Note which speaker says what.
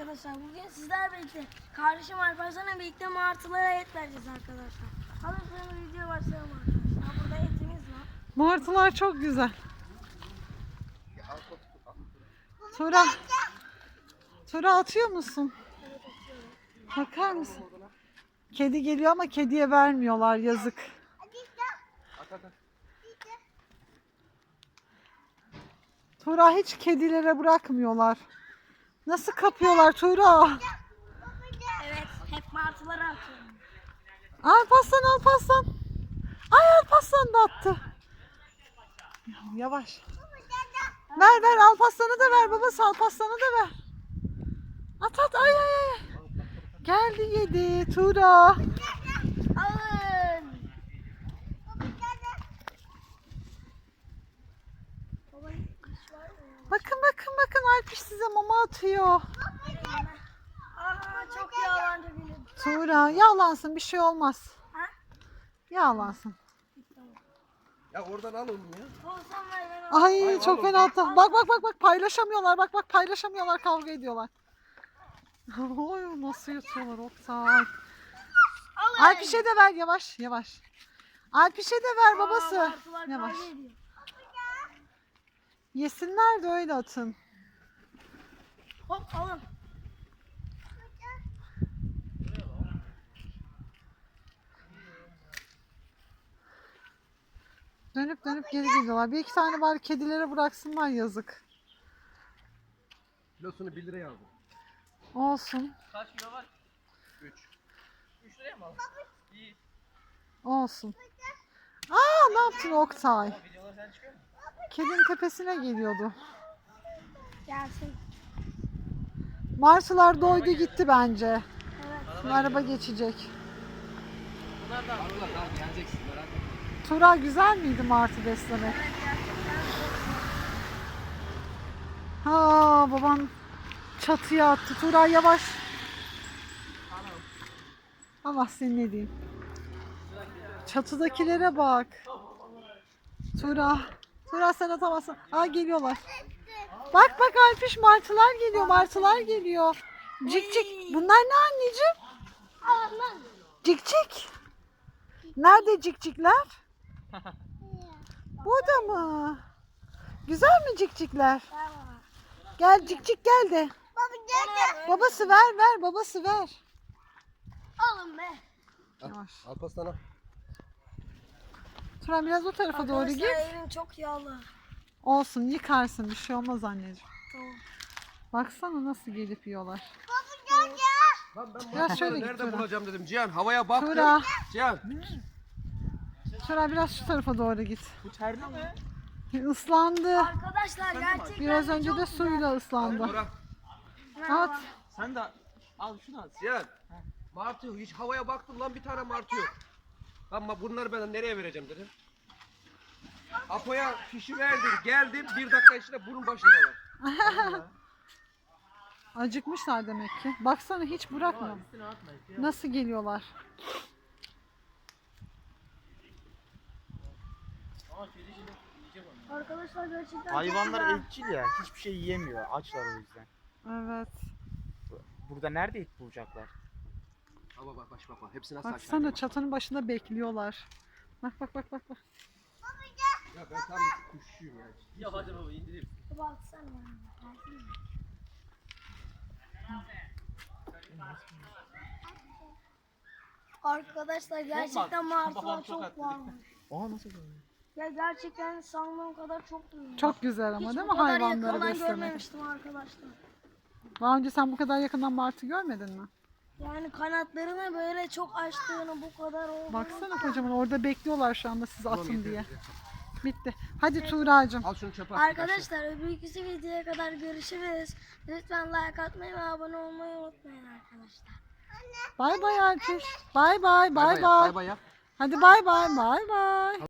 Speaker 1: Arkadaşlar. Bugün sizler birlikte kardeşim Alparslan'la birlikte martılara et vereceğiz arkadaşlar. Alın video başlayalım arkadaşlar. Burada etimiz var.
Speaker 2: Martılar çok güzel. Tura. Tura atıyor musun? Bakar mısın? Kedi geliyor ama kediye vermiyorlar yazık. Tura hiç kedilere bırakmıyorlar. Nasıl kapıyorlar Tura?
Speaker 1: Evet, hep martılara atıyorum.
Speaker 2: Alparslan Alparslan. Ay Alparslan da attı. Yavaş. Ver ver Alparslan'ı da ver babası Alparslan'ı da ver. At at ay ay ay. Geldi yedi Tura.
Speaker 1: Alın. Baba hiç var mı?
Speaker 2: Bakın Alpiş size mama atıyor.
Speaker 1: Aa çok yalancı bilim.
Speaker 2: Tura yağlansın bir şey olmaz.
Speaker 1: Ha?
Speaker 2: Yağlansın.
Speaker 3: Ya oradan al onu ya.
Speaker 1: Olsam ver ben alırım.
Speaker 2: Ay çok fena attı. Bak bak bak bak paylaşamıyorlar. Bak bak paylaşamıyorlar kavga ediyorlar. Oy nasıl yutuyorlar Oktay. Alpişe de ver yavaş yavaş. Alpişe de ver
Speaker 1: Aa,
Speaker 2: babası.
Speaker 1: martılar
Speaker 2: Yavaş. Yesinler de öyle atın.
Speaker 1: Hop alın.
Speaker 2: Dönüp dönüp geri gidiyorlar. Bir iki tane bari kedilere bıraksınlar yazık.
Speaker 3: Kilosunu 1 liraya aldım.
Speaker 2: Olsun.
Speaker 4: Kaç kilo var?
Speaker 3: 3.
Speaker 4: 3 liraya mı aldın? İyi.
Speaker 2: Olsun. Aa ne yaptın Oktay?
Speaker 4: Videolar sen çıkıyor mu?
Speaker 2: Kedinin tepesine geliyordu.
Speaker 1: Gelsin.
Speaker 2: Martılar doydu gitti bence. Şimdi araba geçecek. Tura güzel miydi martı beslemek? Ha baban çatıya attı. Tura yavaş. Allah seni ne diyeyim. Çatıdakilere bak. Tura. Tura sen atamazsın. Aa geliyorlar. Bak bak Alpiş martılar geliyor. Martılar geliyor. Cik cik. Bunlar ne anneciğim? Cik cik. Nerede cikcikler? Burada mı? Güzel mi cikcikler? Gel cikcik gel de. Babası ver ver babası ver.
Speaker 1: Alın be.
Speaker 2: Yavaş.
Speaker 3: Alparslan'a.
Speaker 2: Turan biraz o tarafa doğru git.
Speaker 1: Arkadaşlar evim çok yağlı.
Speaker 2: Olsun yıkarsın bir şey olmaz anneciğim.
Speaker 1: Tamam.
Speaker 2: Baksana nasıl gelip yiyorlar.
Speaker 3: Lan ben
Speaker 2: Biraz şöyle git
Speaker 3: nerede
Speaker 2: Turan.
Speaker 3: bulacağım dedim. Cihan havaya baktım.
Speaker 2: Tura.
Speaker 3: Cihan.
Speaker 2: Turan biraz şu tarafa doğru git.
Speaker 4: bu terli mi?
Speaker 2: Islandı.
Speaker 1: Arkadaşlar gerçekten
Speaker 2: Biraz önce de suyla ıslandı. At.
Speaker 4: Sen de al şunu at.
Speaker 3: Cihan. Martı yok. Hiç havaya baktım lan bir tane martı yok. Ama bunları ben nereye vereceğim dedim. Apo'ya fişi verdim. Geldim. Bir dakika içinde bunun başındalar.
Speaker 2: Acıkmışlar demek ki. Baksana hiç bırakma. Nasıl geliyorlar?
Speaker 1: Arkadaşlar gerçekten
Speaker 5: Hayvanlar etçil ya. Hiçbir şey yiyemiyor. Açlar o yüzden.
Speaker 2: Evet.
Speaker 5: Burada nerede et bulacaklar?
Speaker 3: Ama bak bak bak bak. Hepsi nasıl
Speaker 2: Baksana çatının başında bekliyorlar. Bak bak bak bak. bak.
Speaker 3: Ya ben tam bir kuşçuyum ya.
Speaker 4: Ya hadi baba indireyim.
Speaker 1: Baba atsana. Arkadaşlar gerçekten martılar
Speaker 4: Babam çok
Speaker 1: varmış.
Speaker 5: Aa nasıl böyle?
Speaker 1: Ya gerçekten sandığım kadar çok büyük.
Speaker 2: Çok güzel ama
Speaker 1: Hiç
Speaker 2: değil
Speaker 1: bu
Speaker 2: mi
Speaker 1: kadar
Speaker 2: hayvanları
Speaker 1: yakından
Speaker 2: beslemek?
Speaker 1: görmemiştim arkadaşlar.
Speaker 2: Daha önce sen bu kadar yakından martı görmedin mi?
Speaker 1: Yani kanatlarını böyle çok açtığını bu kadar olduğunu.
Speaker 2: Baksana kocaman orada bekliyorlar şu anda siz atın diye. Bitti. Hadi Tuğra'cığım.
Speaker 3: Al şunu çöpe.
Speaker 1: Arkadaşlar öbürküsü videoya kadar görüşürüz. Lütfen like atmayı ve abone olmayı unutmayın arkadaşlar.
Speaker 2: Bay bay Alpiş. Bay bay bay
Speaker 3: Bay
Speaker 2: bay.
Speaker 3: bay.
Speaker 2: Hadi bay bay bay bay.